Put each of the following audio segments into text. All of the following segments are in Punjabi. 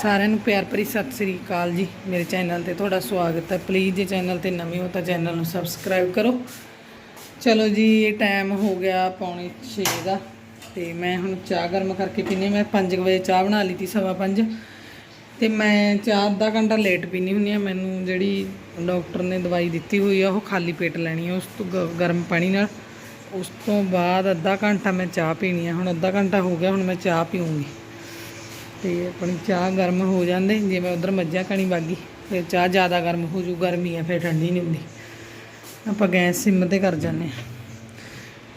ਸਾਰਿਆਂ ਨੂੰ ਪਿਆਰ ਭਰੀ ਸਤਿ ਸ੍ਰੀ ਅਕਾਲ ਜੀ। ਮੇਰੇ ਚੈਨਲ ਤੇ ਤੁਹਾਡਾ ਸਵਾਗਤ ਹੈ। ਪਲੀਜ਼ ਜੇ ਚੈਨਲ ਤੇ ਨਵੇਂ ਹੋ ਤਾਂ ਚੈਨਲ ਨੂੰ ਸਬਸਕ੍ਰਾਈਬ ਕਰੋ। ਚਲੋ ਜੀ, ਇਹ ਟਾਈਮ ਹੋ ਗਿਆ ਪੌਣੇ 6 ਦਾ ਤੇ ਮੈਂ ਹੁਣ ਚਾਹ ਗਰਮ ਕਰਕੇ ਪੀਣੀ ਮੈਂ 5 ਵਜੇ ਚਾਹ ਬਣਾ ਲਈ ਤੀ, ਸਵਾ 5 ਤੇ ਮੈਂ ਚਾਹ ਅੱਧਾ ਘੰਟਾ ਲੇਟ ਪੀਣੀ ਹੁੰਦੀ ਆ ਮੈਨੂੰ ਜਿਹੜੀ ਡਾਕਟਰ ਨੇ ਦਵਾਈ ਦਿੱਤੀ ਹੋਈ ਆ, ਉਹ ਖਾਲੀ ਪੇਟ ਲੈਣੀ ਆ, ਉਸ ਤੋਂ ਗ- ਗਰਮ ਪਾਣੀ ਨਾਲ। ਉਸ ਤੋਂ ਬਾਅਦ ਅੱਧਾ ਘੰਟਾ ਮੈਂ ਚਾਹ ਪੀਣੀ ਆ। ਹੁਣ ਅੱਧਾ ਘੰਟਾ ਹੋ ਗਿਆ, ਹੁਣ ਮੈਂ ਚਾਹ ਪੀਊਂਗੀ। ਤੇ ਆਪਣੀ ਚਾਹ ਗਰਮ ਹੋ ਜਾਂਦੇ, ਜੇ ਮੈਂ ਉਧਰ ਮੱਝਾਂ ਕਣੀ ਵਾਗੀ ਫਿਰ ਚਾਹ ਜ਼ਿਆਦਾ ਗਰਮ ਹੋ ਜੂ, ਗਰਮੀ ਆ, ਫਿਰ ਠੰਡੀ ਨਹੀਂ ਹੁੰਦੀ। ਆਪਾਂ ਗੈਸ ਸਿਮ ਤੇ ਕਰ ਜਾਂਦੇ ਆ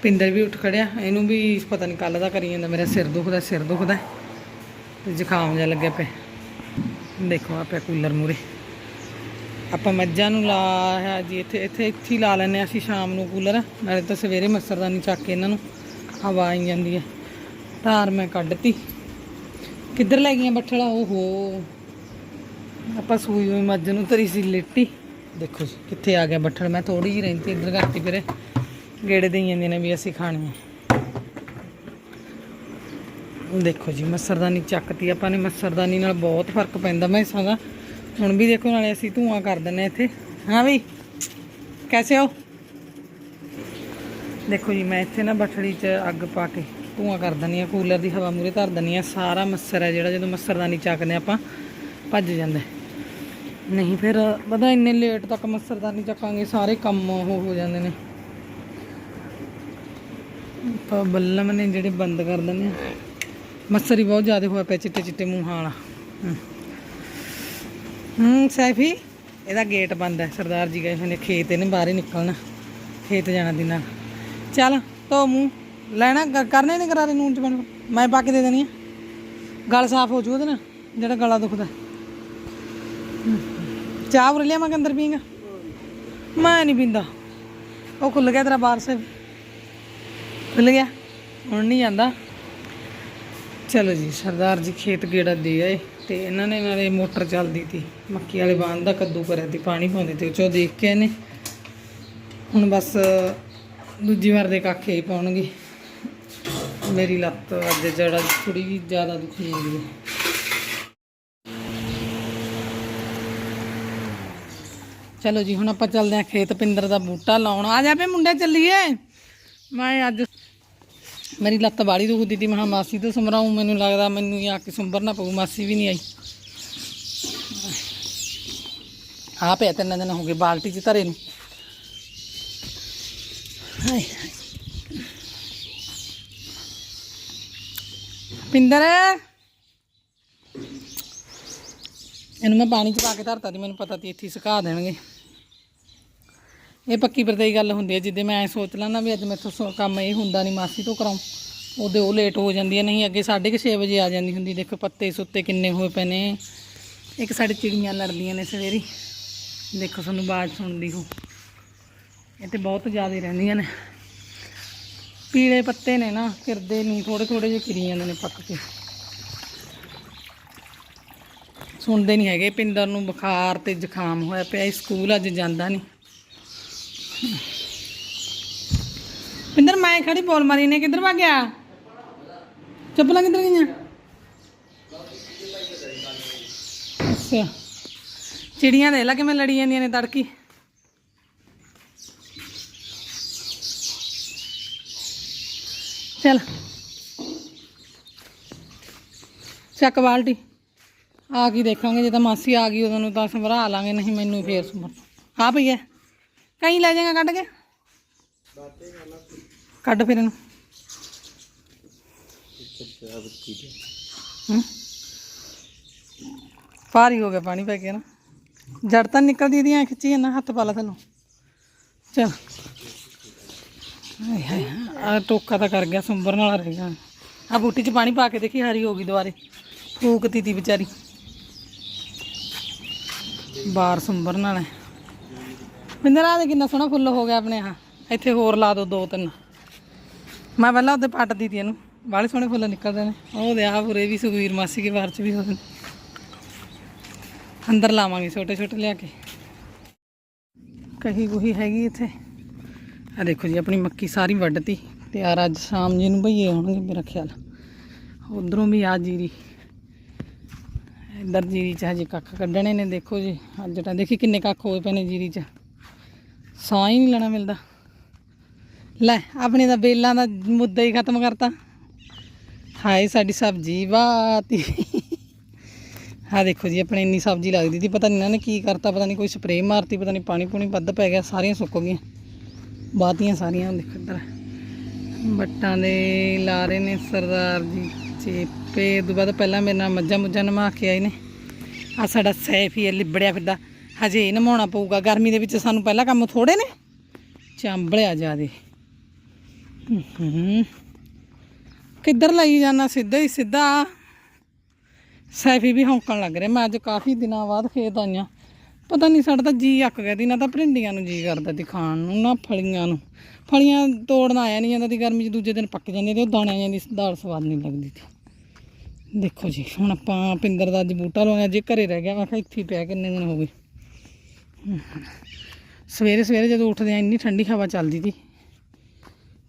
ਪਿੰਦਰ ਵੀ ਉੱਠ ਖੜਿਆ, ਇਹਨੂੰ ਵੀ ਪਤਾ ਨਹੀਂ ਕੱਲ ਦਾ ਕਰੀ ਜਾਂਦਾ, ਮੇਰਾ ਸਿਰ ਦੁਖਦਾ ਸਿਰ ਦੁਖਦਾ। ਤੇ ਜ਼ੁਕਾਮ ਜਿਹਾ ਲੱਗਿਆ ਪਿਆ। ਦੇਖੋ ਆਪੇ ਕੂਲਰ ਮੂਰੇ ਆਪਾਂ ਮੱਝਾਂ ਨੂੰ ਲਾਇਆ ਜੀ, ਇੱਥੇ ਇੱਥੇ ਇੱਥੇ ਲਾ ਲੈਂਦੇ ਹਾਂ ਅਸੀਂ ਸ਼ਾਮ ਨੂੰ ਕੂਲਰ। ਨਾਲੇ ਤਾਂ ਸਵੇਰੇ ਮੱਛਰਦਾਨੀ ਚੱਕ ਕੇ ਇਹਨਾਂ ਨੂੰ, ਹਵਾ ਆਈ ਜਾਂਦੀ ਹੈ। ਧਾਰ ਮੈਂ ਕੱਢਤੀ। ਕਿੱਧਰ ਲੈ ਗਈਆਂ ਬੱਠਲਾ? ਓਹੋ। ਆਪਾਂ ਸੂਈ ਹੋਈ ਮੱਝ ਨੂੰ ਤਰੀ ਸੀ ਲੇਟੀ। ਦੇਖੋ ਜੀ, ਕਿੱਥੇ ਆ ਗਿਆ ਬੱਠਲ? ਮੈਂ ਥੋੜੀ ਜਿਹੀ ਰਹਿੰਦੀ ਇੱਧਰ ਕਰਤੀ ਫਿਰ ਗੇੜੇ ਦੇਈ ਜਾਂਦੇ ਨੇ ਵੀ ਅਸੀਂ ਖਾਣੀ ਹੈ ਦੇਖੋ ਜੀ ਮੱਛਰਦਾਨੀ ਚੱਕਤੀ। ਆਪਾਂ ਨੇ ਮੱਛਰਦਾਨੀ ਨਾਲ ਬਹੁਤ ਫ਼ਰਕ ਪੈਂਦਾ ਮੈਸਾਂ ਦਾ। ਹੁਣ ਵੀ ਦੇਖੋ, ਨਾਲੇ ਅਸੀਂ ਧੂਆਂ ਕਰ ਦਿੰਨੇ ਇੱਥੇ। ਹਾਂ ਵੀ, ਕੈਸੇ ਹੋ? ਦੇਖੋ ਜੀ, ਮੈਂ ਇੱਥੇ ਨਾ ਬੱਠੜੀ 'ਚ ਅੱਗ ਪਾ ਕੇ ਧੂਆਂ ਕਰ ਦਿੰਦੀ ਆ ਕੂਲਰ ਦੀ ਹਵਾ ਮੂਰੇ ਧਰ ਦਿੰਦੀ ਆ। ਸਾਰਾ ਮੱਛਰ ਹੈ ਜਿਹੜਾ, ਜਦੋਂ ਮੱਛਰਦਾਨੀ ਚੱਕਦੇ ਆਪਾਂ ਭੱਜ ਜਾਂਦਾ। ਨਹੀਂ ਫਿਰ, ਪਤਾ ਇੰਨੇ ਲੇਟ ਤੱਕ ਮੱਛਰਦਾਨੀ ਚੱਕਾਂਗੇ, ਸਾਰੇ ਕੰਮ ਉਹ ਹੋ ਜਾਂਦੇ ਨੇ। ਆਪਾਂ ਬੱਲਮ ਨੇ ਜਿਹੜੇ ਬੰਦ ਕਰ ਦਿੰਦੇ ਆ। ਮੱਛਰ ਹੀ ਬਹੁਤ ਜ਼ਿਆਦਾ ਹੋਇਆ ਪਿਆ, ਚਿੱਟੇ ਚਿੱਟੇ ਮੂੰਹਾਂ ਵਾਲਾ ਹੂੰ। ਹੂੰ, ਸੈਫੀ, ਇਹਦਾ ਗੇਟ ਬੰਦ ਹੈ ਸਰਦਾਰ ਜੀ ਗਏ ਹੋਏ ਨੇ, ਖੇਤ ਇਹਨੇ ਬਾਹਰ ਹੀ ਨਿਕਲਣਾ, ਖੇਤ ਜਾਣਾ ਦਿਨਾਂ ਚੱਲ, ਧੋ ਮੂੰਹ। ਲੈਣਾ, ਕ- ਕਰਨੇ ਨੇ ਕਰਾਰੇ ਨੂਨ ਚ ਬਣ ਮੈਂ ਪਾ ਕੇ ਦੇ ਦੇਣੀ ਆ। ਗਲ ਸਾਫ਼ ਹੋ ਜੂ ਉਹਦੇ ਨਾਲ, ਜਿਹੜਾ ਗਲਾ ਦੁਖਦਾ। ਹੂੰ। ਚਾਹ ਉਰ ਲਿਆ ਮੈਂ ਅੰਦਰ ਪੀਂਗਾ? ਮੈਂ ਨਹੀਂ ਪੀਂਦਾ। ਉਹ ਖੁੱਲ ਗਿਆ ਤੇਰਾ ਬਾਰ ਸੇ ਖੁੱਲ ਗਿਆ। ਹੁਣ ਨਹੀਂ ਜਾਂਦਾ। ਚਲੋ ਜੀ, ਸਰਦਾਰ ਜੀ ਖੇਤ ਗੇੜਾ ਦੇ ਆਏ ਤੇ ਇਹਨਾਂ ਨੇ ਨਾਲੇ ਮੋਟਰ ਚੱਲਦੀ ਤੀ। ਮੱਕੀ ਵਾਲੇ ਬਾਂਧ ਦਾ ਕੱਦੂ ਕਰਿਆ ਤੀ, ਪਾਣੀ ਪਾਉਂਦੇ ਤੇ, ਉਹ ਚੋ ਦੇਖ ਕੇ ਇਹਨੇ ਹੁਣ ਬਸ ਦੂਜੀ ਵਾਰ ਦੇ ਕਾਕੇ ਹੀ ਪਾਉਣਗੇ। ਮੇਰੀ ਲੱਤ ਅੱਜ ਜੜਾ ਥੋੜੀ ਵੀ ਜ਼ਿਆਦਾ ਦੁਖੀ ਜਾਂਦੀ ਹੈ। ਚਲੋ ਜੀ, ਹੁਣ ਆਪਾਂ ਚੱਲਦੇ ਆਂ ਖੇਤ ਪਿੰਦਰ ਦਾ ਬੂਟਾ ਲਾਉਣ। ਆ ਜਾ ਮੁੰਡੇ ਚੱਲੀਏ। ਮੈਂ ਅੱਜ ਮੇਰੀ ਲੱਤ ਬਾੜੀ ਦੁਖਦੀ ਤੀ। ਮੈਂ ਕਿਹਾ ਮਾਸੀ ਤੋਂ ਸਮਰਾਉ, ਮੈਨੂੰ ਲੱਗਦਾ ਮੈਨੂੰ ਆ ਕੇ ਸੁੰਬਰਨਾ ਪਊ, ਮਾਸੀ ਵੀ ਨਹੀਂ ਆਈ। ਆ ਪਿਆ ਤਿੰਨ ਦਿਨ ਹੋ ਗਏ ਬਾਲਟੀ 'ਚ ਧਰੇ ਨੂੰ। ਹਾਏ ਹਾਏ। ਪਿੰਦਰ ਇਹਨੂੰ ਮੈਂ ਪਾਣੀ 'ਚ ਪਾ ਕੇ ਧਰਤਾ ਦੀ ਮੈਨੂੰ ਪਤਾ ਤੀ ਇੱਥੇ ਸੁਕਾ ਦੇਣਗੇ। ਇਹ ਪੱਕੀ ਪਰਦੇ ਗੱਲ ਹੁੰਦੀ ਹੈ ਜਿੱਦੇ ਮੈਂ ਐ ਸੋਚ ਲੈਣਾ ਵੀ ਅੱਜ ਮੈਥੋਂ ਸੋ- ਕੰਮ ਇਹ ਹੁੰਦਾ ਨਹੀਂ ਮਾਸੀ ਤੋਂ ਕਰਾਉਂ। ਉਹਦੇ ਉਹ ਲੇਟ ਹੋ ਜਾਂਦੀ ਹੈ ਨਹੀਂ ਅੱਗੇ 6:30 ਵਜੇ ਆ ਜਾਂਦੀ ਹੁੰਦੀ, ਦੇਖੋ ਪੱਤੇ ਸੁੱਤੇ ਕਿੰਨੇ ਹੋਏ ਪਏ ਨੇ। ਇੱਕ ਸਾਡੇ ਚਿੜੀਆਂ ਲੜਦੀਆਂ ਨੇ ਸਵੇਰੀ। ਦੇਖੋ ਤੁਹਾਨੂੰ ਆਵਾਜ਼ ਸੁਣਦੀ ਹੋ ਇਹ ਤੇ ਬਹੁਤ ਜ਼ਿਆਦਾ ਰਹਿੰਦੀਆਂ ਨੇ। ਪੀਲੇ ਪੱਤੇ ਨੇ ਨਾ ਕਿਰਦੇ ਨਹੀਂ ਥੋੜੇ ਥੋੜੇ ਜਿਹੇ ਕਿਰੀ ਜਾਂਦੇ ਨੇ ਪੱਕ ਕੇ। ਸੁਣਦੇ ਨਹੀਂ ਹੈਗੇ ਪਿੰਦਰ ਨੂੰ ਬੁਖਾਰ ਤੇ ਜ਼ੁਕਾਮ ਹੋਇਆ ਪਿਆ ਸਕੂਲ ਅੱਜ ਜਾਂਦਾ ਨਹੀਂ। ਪਿੰਦਰ, ਮੈਂ ਖੜੀ ਬੋਲ ਮਾਰੀ ਨੇ, ਕਿੱਧਰ ਭੱਗ ਗਿਆ? ਚੱਪਲਾਂ ਕਿੱਧਰ ਗਈਆਂ? ਅੱਛਾ। ਚਿੜੀਆਂ ਦੇ ਲਾ ਕਿਵੇਂ ਲੜੀ ਜਾਂਦੀਆਂ ਨੇ ਤੜਕੀ। ਚੱਲ। ਚੱਕ ਬਾਲਟੀ। ਆ ਕੀ ਦੇਖਾਂਗੇ, ਜੇ ਤਾਂ ਮਾਸੀ ਆ ਗਈ, ਉਦੋਂ ਨੂੰ ਤਾਂ ਸੰਭਰਾ ਲਾਂਗੇ, ਨਹੀਂ ਮੈਨੂੰ ਫੇਰ ਸੰਭਰ। ਆ ਪਈ ਹੈ ਕਹੀਂ ਲੈ ਜਾਏਗਾ ਕੱਢ ਕੇ? ਕੱਢ ਫਿਰ ਇਹਨੂੰ। ਹੂੰ? ਭਾਰੀ ਹੋ ਗਿਆ ਪਾਣੀ ਪੈ ਕੇ ਨਾ। ਜੜ ਤਾਂ ਨਿਕਲਦੀ ਦੀਆਂ, ਖਿੱਚੀ ਜਾਂਦਾ ਹੱਥ ਪਾ ਲਾ ਥੱਲੋਂ। ਚਲ। ਆ ਟੋਕਾ ਤਾਂ ਕਰ ਗਿਆ, ਸੁੰਬਰ ਨਾਲ ਰਹਿ। ਗਿਆ ਆ ਬੂਟੀ 'ਚ ਪਾਣੀ ਪਾ ਕੇ ਦੇਖੀ, ਹਰੀ ਹੋ ਗਈ ਦੁਬਾਰੇ। ਫੂਕਤੀ ਤੀ ਵਿਚਾਰੀ। ਬਾਹਰ ਸੁੰਬਰਨ ਵਾਲਾ ਮਿੰਦਰ ਆ ਦੇ ਕਿੰਨਾ ਸੋਹਣਾ ਫੁੱਲ ਹੋ ਗਿਆ ਆਪਣੇ ਆ ਇੱਥੇ ਹੋਰ ਲਾ ਦੋ ਦੋ ਤਿੰਨ। ਮੈਂ ਪਹਿਲਾਂ ਉਹਦੇ ਪੱਟਦੀ ਤੀ ਇਹਨੂੰ। ਬਾਹਲੇ ਸੋਹਣੇ ਫੁੱਲ ਨਿਕਲਦੇ ਨੇ। ਉਹ ਦੇ ਆ ਪੂਰੇ ਵੀ ਸੁਖਵੀਰ ਮਾਸੀ ਕੇ ਬਾਹਰ ਚ ਵੀ ਹੋਦੇ ਅੰਦਰ ਲਾਵਾਂਗੇ ਛੋਟੇ ਛੋਟੇ ਲਿਆ ਕੇ। ਕਹੀ ਕੁਹੀ ਹੈਗੀ ਇੱਥੇ। ਆ ਦੇਖੋ ਜੀ, ਆਪਣੀ ਮੱਕੀ ਸਾਰੀ ਵੱਢਤੀ ਤੇ ਯਾਰ ਅੱਜ ਸ਼ਾਮ ਜੀ ਨੂੰ ਭਈਏ ਆਉਣਗੇ ਮੇਰਾ ਖਿਆਲ। ਉਧਰੋਂ ਵੀ ਆ ਜੀਰੀ, ਇੱਧਰ ਜੀਰੀ ਚ ਹਜੇ ਕੱਖ ਕੱਢਣੇ ਨੇ, ਦੇਖੋ ਜੀ, ਅੱਜ ਤਾਂ ਦੇਖੀ ਕਿੰਨੇ ਕੱਖ ਹੋਏ ਪਏ ਨੇ ਜੀਰੀ ਚ। ਸਾਹ ਹੀ ਨਹੀਂ ਲੈਣਾ ਮਿਲਦਾ। ਲੈ, ਆਪਣੇ ਦਾ ਬੇਲਾਂ ਦਾ ਮੁੱਦਾ ਹੀ ਖਤਮ ਕਰਤਾ। ਹਾਏ, ਸਾਡੀ ਸਬਜ਼ੀ ਬਾਤੀ ਹਾਂ ਦੇਖੋ ਜੀ, ਆਪਣੇ ਇੰਨੀ ਸਬਜ਼ੀ ਲੱਗਦੀ ਸੀ, ਪਤਾ ਨਹੀਂ ਇਹਨਾਂ ਨੇ ਕੀ ਕਰਤਾ, ਪਤਾ ਨਹੀਂ ਕੋਈ ਸਪਰੇਅ ਮਾਰਤੀ, ਪਤਾ ਨਹੀਂ ਪਾਣੀ ਪੂਣੀ ਵੱਧ ਪੈ ਗਿਆ, ਸਾਰੀਆਂ ਸੁੱਕ ਗਈਆਂ। ਬਾਤੀਆਂ ਸਾਰੀਆਂ ਦੇਖੋ ਇੱਧਰ। ਬੱਟਾਂ ਦੇ ਲਾ ਰਹੇ ਨੇ ਸਰਦਾਰ ਜੀ, ਚੇਪੇ। ਤੋਂ ਬਾਅਦ ਪਹਿਲਾਂ ਮੇਰੇ ਨਾਲ ਮੱਝਾਂ ਮੁੱਝਾਂ ਨਮਾ ਕੇ ਆਏ ਨੇ। ਆ ਸਾਡਾ ਸੈਫ ਹੀ ਹੈ, ਲਿਬੜਿਆ ਫਿਰਦਾ। ਹਜੇ ਇਹ ਨਮਾਉਣਾ ਪਊਗਾ। ਗਰਮੀ ਦੇ ਵਿੱਚ ਸਾਨੂੰ ਪਹਿਲਾਂ ਕੰਮ ਥੋੜੇ ਨੇ। ਚਾਂਬਲਿਆ ਜਿਆਦੇ ਕਿੱਧਰ ਲਈ ਜਾਣਾ ਸਿੱਧਾ ਹੀ ਸਿੱਧਾ। ਸੈਫੀ ਵੀ ਹੌਂਕਣ ਲੱਗ ਰਿਹਾ। ਮੈਂ ਅੱਜ ਕਾਫੀ ਦਿਨਾਂ ਬਾਅਦ ਖੇਤ ਆਈਆਂ। ਪਤਾ ਨਹੀਂ ਸਾਡਾ ਤਾਂ ਜੀ ਅੱਕ ਗਿਆ ਦੀ ਨਾ ਤਾਂ ਭਿੰਡੀਆਂ ਨੂੰ ਜੀ ਕਰਦਾ ਤੀ ਖਾਣ ਨੂੰ, ਨਾ ਫਲੀਆਂ ਨੂੰ। ਫਲੀਆਂ ਤੋੜਨ ਆਇਆ ਨਹੀਂ ਜਾਂਦਾ ਤੀ ਗਰਮੀ 'ਚ ਦੂਜੇ ਦਿਨ ਪੱਕ ਜਾਂਦੀਆਂ ਤੇ ਉਹ ਦਾਣਿਆਂ ਜਾਂਦੀ ਦਾਲ ਸਵਾਦ ਨਹੀਂ ਲੱਗਦੀ ਤੀ ਦੇਖੋ ਜੀ, ਹੁਣ ਆਪਾਂ ਪਿੰਦਰ ਦਾ ਅੱਜ ਬੂਟਾ ਲਵਾਇਆ ਜੇ ਘਰੇ ਰਹਿ ਗਿਆ, ਮੈਂ ਕਿਹਾ ਇੱਥੇ ਹੀ ਪਿਆ, ਕਿੰਨੇ ਦਿਨ ਹੋ ਗਏ। ਸਵੇਰੇ ਸਵੇਰੇ ਜਦੋਂ ਉੱਠਦੇ ਆ, ਇੰਨੀ ਠੰਡੀ ਹਵਾ ਚੱਲਦੀ ਤੀ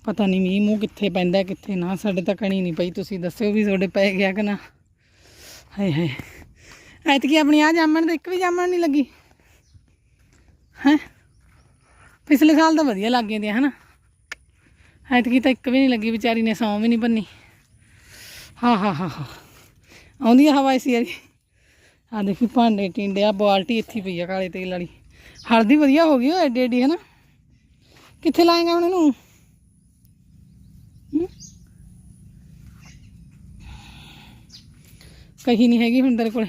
ਪਤਾ ਨਹੀਂ ਮੀਂਹ ਮੂੰਹ ਕਿੱਥੇ ਪੈਂਦਾ, ਕਿੱਥੇ ਨਾ, ਸਾਡੇ ਤਾਂ ਕਣੀ ਨਹੀਂ ਪਈ, ਤੁਸੀਂ ਦੱਸਿਓ ਵੀ ਤੁਹਾਡੇ ਪੈ ਗਿਆ ਕਿ ਨਾ। ਹਾਏ ਹਾਏ। ਐਤਕੀ ਆਪਣੀ ਆ ਜਾਮਣ ਤੇ ਇੱਕ ਵੀ ਜਾਮਣ ਨਹੀਂ ਲੱਗੀ। ਹੈ? ਪਿਛਲੇ ਸਾਲ ਤਾਂ ਵਧੀਆ ਲੱਗ ਗਏ ਹਨਾ? ਐਤਕੀ ਤਾਂ ਇੱਕ ਵੀ ਨਹੀਂ ਲੱਗੀ, ਵਿਚਾਰੀ ਨੇ ਸੌਂ ਵੀ ਨਹੀਂ ਬੰਨੀ ਹਾਂ ਹਾਂ ਹਾਂ ਹਾਂ। ਆਉਂਦੀ ਆ ਹਵਾ ਇਸੀ ਵਾਲੀ? ਆ ਦੇਖੀ ਭਾਂਡੇ ਟਿੰਡੇ ਆ ਬਾਲਟੀ ਇੱਥੇ ਪਈ ਆ ਕਾਲੇ ਤੇਲ ਵਾਲੀ। ਹਲਦੀ ਵਧੀਆ ਹੋ ਗਈ ਓ, ਐਡੀ ਐਡੀ, ਹਨਾ? ਕਿੱਥੇ ਲਾਏਗਾ ਹੁਣ ਇਹਨੂੰ? ਕਹੀ ਨਹੀਂ ਹੈਗੀ ਹੁਣ ਤੇਰੇ ਕੋਲੇ।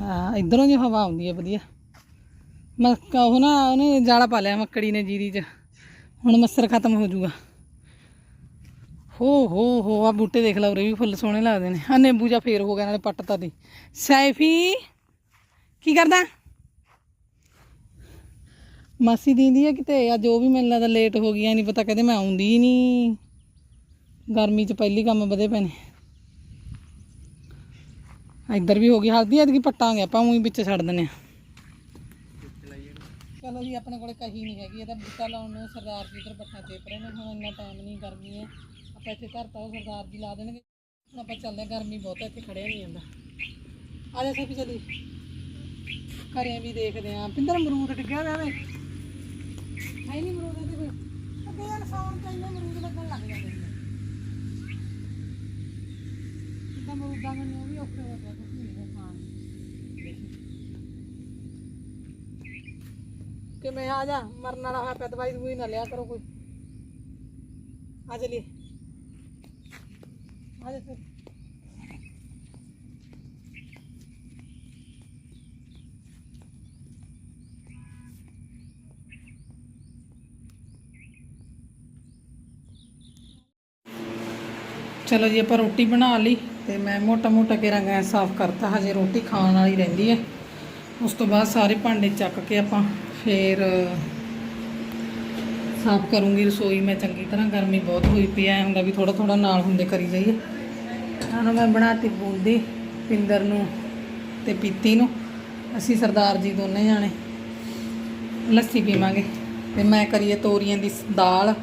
ਹਾਂ, ਇਧਰੋਂ ਜੀ ਹਵਾ ਆਉਂਦੀ ਹੈ ਵਧੀਆ। ਮੱਕਾ ਉਹ ਨਾ ਉਹਨੇ ਜਾਲਾ ਪਾ ਲਿਆ ਮੱਕੜੀ ਨੇ ਜੀਰੀ 'ਚ। ਹੁਣ ਮੱਸਰ ਖਤਮ ਹੋ ਜਾਊਗਾ। ਹੋ ਹੋ ਹੋ ਆ ਬੂਟੇ ਦੇਖ ਲਓ ਉਰੇ ਵੀ ਫੁੱਲ ਸੋਹਣੇ ਲੱਗਦੇ ਨੇ। ਆ ਨਿੰਬੂ ਜਾ ਫੇਰ ਹੋ ਗਿਆ ਨਾਲੇ ਪੱਟਤਾ ਦੀ। ਸੈਫੀ, ਕੀ ਕਰਦਾ? ਮਾਸੀ ਦੀਂਦੀ ਆ ਕਿਤੇ, ਅੱਜ ਉਹ ਵੀ ਮੈਨੂੰ ਲੱਗਦਾ ਲੇਟ ਹੋ ਗਈਆਂ ਨਹੀਂ ਪਤਾ ਕਦੇ ਮੈਂ ਆਉਂਦੀ ਹੀ ਨਹੀਂ ਗਰਮੀ 'ਚ ਪਹਿਲੀ ਕੰਮ ਵਧੇ ਪਏ ਨੇ। ਇੱਧਰ ਵੀ ਹੋ ਗਈ, ਹਲਦੀ ਐਤਕੀ ਪੱਟਾਂਗੇ, ਆਪਾਂ ਉਹੀ ਵਿੱਚ ਛੱਡ ਦਿੰਨੇ ਆ। ਚਲੋ ਜੀ ਆਪਣੇ ਕੋਲੇ ਕਹੀ ਨਹੀਂ ਹੈਗੀ ਇਹਦਾ ਬੂਟਾ ਲਾਉਣ ਨੂੰ ਸਰਦਾਰ ਜੀ ਇਧਰ ਬੱਠਾ ਚੇਪ ਰਹੇ ਨੇ ਹੁਣ ਇੰਨਾ ਟਾਈਮ ਨਹੀਂ ਗਰਮੀ ਹੈ। ਆਪਾਂ ਇੱਥੇ ਧਰਤਾ ਉਹ ਸਰਦਾਰ ਜੀ ਲਾ ਦੇਣਗੇ। ਹੁਣ ਆਪਾਂ ਚੱਲਦੇ ਹਾਂ, ਗਰਮੀ ਬਹੁਤ ਹੈ ਇੱਥੇ ਖੜਿਆ ਨਹੀਂ ਜਾਂਦਾ। ਆ ਜਾ ਸਭੀ ਚਲੀ। ਘਰੇ ਵੀ ਦੇਖਦੇ ਆਂ ਪਿੰਦਰ ਮਰੂਦ ਡਿੱਗਿਆ ਹੋਇਆ ਵੇ। ਹੈ ਨਹੀਂ ਅਮਰੂਦ ਇਹਦੇ ਕੋਈ ਅੱਗੇ ਯਾਰ ਸਾਉਣ ਚ ਇੰਨੇ ਅਮਰੂਦ ਲੱਗਣ ਲੱਗ ਜਾਂਦੇ ਨੇ। ਜਿੱਦਾਂ ਅਮਰੂਦਾਂ ਮੈਨੂੰ ਉਹ ਵੀ ਔਖੇ ਹੋ ਗਏ ਕੁਝ ਨਹੀਂ ਖਾਣ ਕਿ ਮੈਂ ਆ ਜਾ? ਮਰਨ ਵਾਲਾ ਹੋਇਆ ਪਿਆ, ਦਵਾਈ ਦਵਾਈ ਨਾ ਲਿਆ ਕਰੋ ਕੋਈ। ਆ ਚਲੀ ਆ ਜਾ ਫਿਰ। ਚਲੋ ਜੀ, ਆਪਾਂ ਰੋਟੀ ਬਣਾ ਲਈ ਤੇ ਮੈਂ ਮੋਟਾ ਮੋਟਾ ਕੇਰਾ ਗੈਸ ਸਾਫ਼ ਕਰਤਾ। ਹਜੇ ਰੋਟੀ ਖਾਣ ਵਾਲੀ ਰਹਿੰਦੀ ਹੈ। ਉਸ ਤੋਂ ਬਾਅਦ ਸਾਰੇ ਭਾਂਡੇ ਚੱਕ ਕੇ ਆਪਾਂ ਫਿਰ, ਸਾਫ਼ ਕਰੂੰਗੀ ਰਸੋਈ ਮੈਂ ਚੰਗੀ ਤਰ੍ਹਾਂ, ਗਰਮੀ ਬਹੁਤ ਹੋਈ ਪਈ ਐ ਹੁੰਦਾ ਵੀ ਥੋੜਾ ਥੋੜਾ ਨਾਲ ਹੁੰਦੇ ਕਰੀ ਜਾਈਏ। ਹੁਣ ਮੈਂ ਬਣਾਤੀ ਬੂੰਦੀ ਪਿੰਦਰ ਨੂੰ ਤੇ ਪੀਤੀ ਨੂੰ। ਅਸੀਂ ਸਰਦਾਰ ਜੀ ਦੋਨੇ ਜਾਣੇ ਲੱਸੀ ਪੀਵਾਂਗੇ ਤੇ ਮੈਂ ਕਰੀਏ ਤੋਰੀਆਂ ਦੀ ਦਾਲ।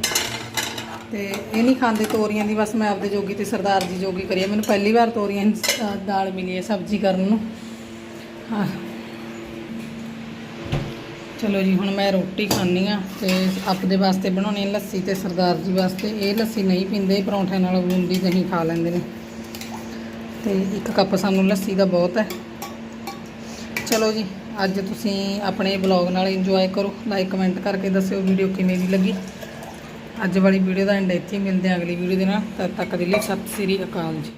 ਤੇ ਇਹ ਨਹੀਂ ਖਾਂਦੇ ਤੋਰੀਆਂ ਦੀ, ਬਸ ਮੈਂ ਆਪਦੇ ਜੋਗੀ ਤੇ ਸਰਦਾਰ ਜੀ ਜੋਗੀ ਕਰੀਏ। ਮੈਨੂੰ ਪਹਿਲੀ ਵਾਰ ਤੋਰੀਆਂ ਦਾਲ ਮਿਲੀ ਹੈ ਸਬਜ਼ੀ ਕਰਨ ਨੂੰ। ਹਾਂ ਚਲੋ ਜੀ, ਹੁਣ ਮੈਂ ਰੋਟੀ ਖਾਣੀ ਆ ਤੇ ਆਪਦੇ ਵਾਸਤੇ ਬਣਾਉਣੀ ਲੱਸੀ ਤੇ ਸਰਦਾਰ ਜੀ ਵਾਸਤੇ। ਇਹ ਲੱਸੀ ਨਹੀਂ ਪੀਂਦੇ, ਪਰੌਂਠਿਆਂ ਨਾਲ ਬੂੰਦੀ ਦਹੀਂ ਖਾ ਲੈਂਦੇ ਨੇ। ਤੇ ਇੱਕ ਕੱਪ ਸਾਨੂੰ ਲੱਸੀ ਦਾ ਬਹੁਤ ਹੈ। ਚਲੋ ਜੀ, ਅੱਜ ਤੁਸੀਂ ਆਪਣੇ ਬਲੌਗ ਨਾਲ ਇੰਜੋਏ ਕਰੋ। ਲਾਈਕ ਕਮੈਂਟ ਕਰਕੇ ਦੱਸਿਓ ਵੀਡੀਓ ਕਿਵੇਂ ਦੀ ਲੱਗੀ। ਅੱਜ ਵਾਲੀ ਵੀਡੀਓ ਦਾ ਐਂਡ ਇੱਥੇ ਹੀ ਮਿਲਦੇ ਹਾਂ ਅਗਲੀ ਵੀਡੀਓ ਦੇ ਨਾਲ। ਤਦ ਤੱਕ ਦੇ ਲਈ ਸਤਿ ਸ੍ਰੀ ਅਕਾਲ ਜੀ।